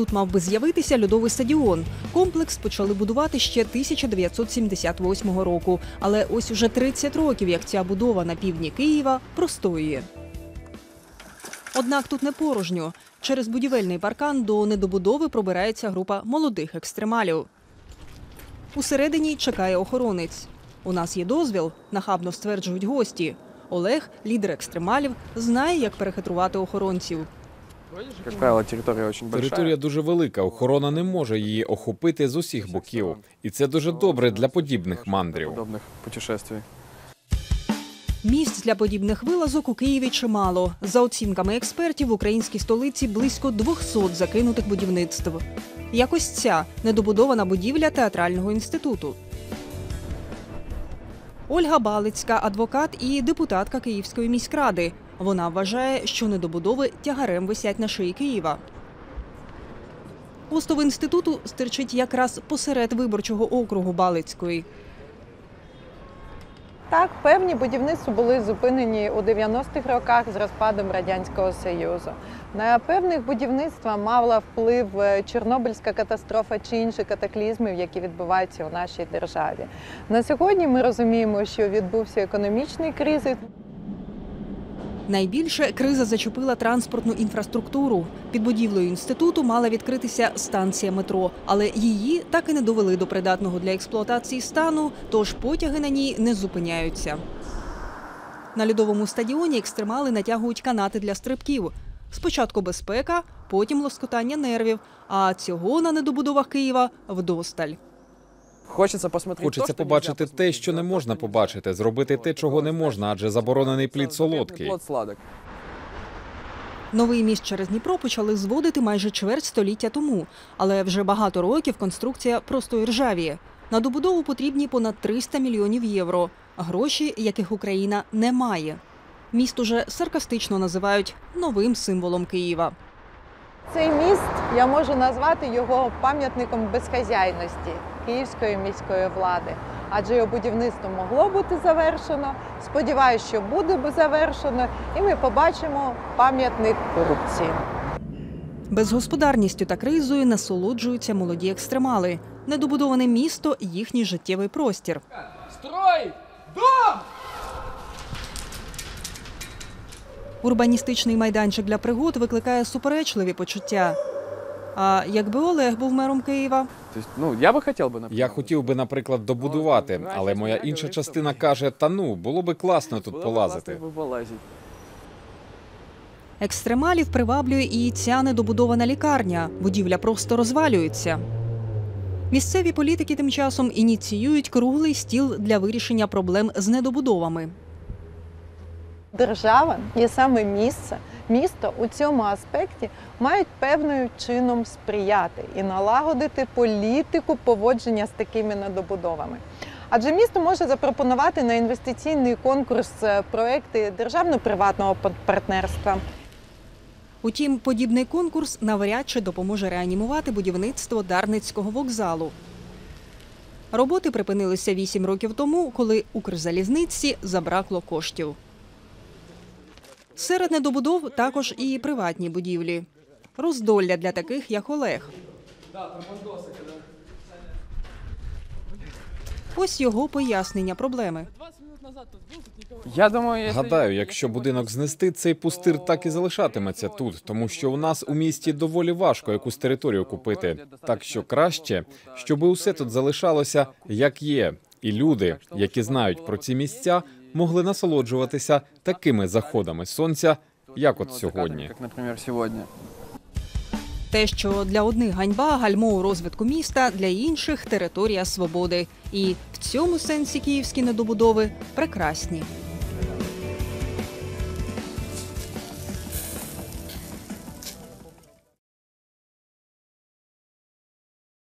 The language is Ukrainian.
тут мав би з'явитися льодовий стадіон. Комплекс почали будувати ще 1978 року. Але ось уже 30 років, як ця будова на півдні Києва простоює. Однак тут не порожньо. Через будівельний паркан до недобудови пробирається група молодих екстремалів. Усередині чекає охоронець. У нас є дозвіл, нахабно стверджують гості. Олег, лідер екстремалів, знає, як перехитрувати охоронців. Как правило, территория очень большая. Територія дуже велика, охорона не може її охопити з усіх боків, і це дуже добре для подібних мандрів. Місць для подібних вилазок у Києві чимало. За оцінками експертів, в українській столиці близько 200 закинутих будівництв. Якось ця недобудована будівля театрального інституту. Ольга Балицька, адвокат і депутатка Київської міськради. Вона вважає, що недобудови тягарем висять на шиї Києва. Остов інституту стирчить якраз посеред виборчого округу Балицької. Так, певні будівництва були зупинені у 90-х роках з розпадом Радянського Союзу. На певних будівництва мала вплив е, Чорнобильська катастрофа чи інші катаклізми, які відбуваються у нашій державі. На сьогодні ми розуміємо, що відбувся економічний кризис. Найбільше криза зачепила транспортну інфраструктуру. Під будівлею інституту мала відкритися станція метро, але її так і не довели до придатного для експлуатації стану, тож потяги на ній не зупиняються. На льодовому стадіоні екстремали натягують канати для стрибків. Спочатку безпека, потім лоскотання нервів. А цього на недобудовах Києва вдосталь. Хочется посмотреть Хочеться побачити те, що не можна побачити, зробити те, чого не можна, адже заборонений плід солодкий. Новий міст через Дніпро почали зводити майже чверть століття тому, але вже багато років конструкція просто іржавіє. На добудову потрібні понад 300 мільйонів євро, гроші, яких Україна не має. Міст уже саркастично називають новим символом Києва. Цей міст я можу назвати його пам'ятником безхазяйності київської міської влади, адже його будівництво могло бути завершено. Сподіваюся, що буде би завершено, і ми побачимо пам'ятник корупції. Безгосподарністю та кризою насолоджуються молоді екстремали. Недобудоване місто їхній життєвий простір. Строй! Урбаністичний майданчик для пригод викликає суперечливі почуття. А якби Олег був мером Києва, То есть, ну, я бы хотел бы, например, Я хотів би, наприклад, добудувати, але моя інша частина каже: та ну, було би класно тут было бы полазити. классно бы полазить. екстремалів приваблює і ця недобудована лікарня. Будівля просто розвалюється. Місцеві політики тим часом ініціюють круглий стіл для вирішення проблем з недобудовами. Держава і саме місце, місто у цьому аспекті мають певним чином сприяти і налагодити політику поводження з такими недобудовами. Адже місто може запропонувати на інвестиційний конкурс е, проекти державно-приватного партнерства. Утім, подібний конкурс навряд чи допоможе реанімувати будівництво Дарницького вокзалу. Роботи припинилися вісім років тому, коли Укрзалізниці забракло коштів. Серед недобудов також і приватні будівлі. Роздолля для таких, як Олег. Ось його пояснення проблеми. Я думаю. Гадаю, якщо будинок знести, цей пустир так і залишатиметься тут, тому що у нас у місті доволі важко якусь територію купити. Так що краще, щоб усе тут залишалося як є, і люди, які знають про ці місця, могли насолоджуватися такими заходами сонця, як от сьогодні. Как, например, сегодня. Те, що для одних ганьба гальмо у розвитку міста, для інших територія свободи. І в цьому сенсі київські недобудови прекрасні.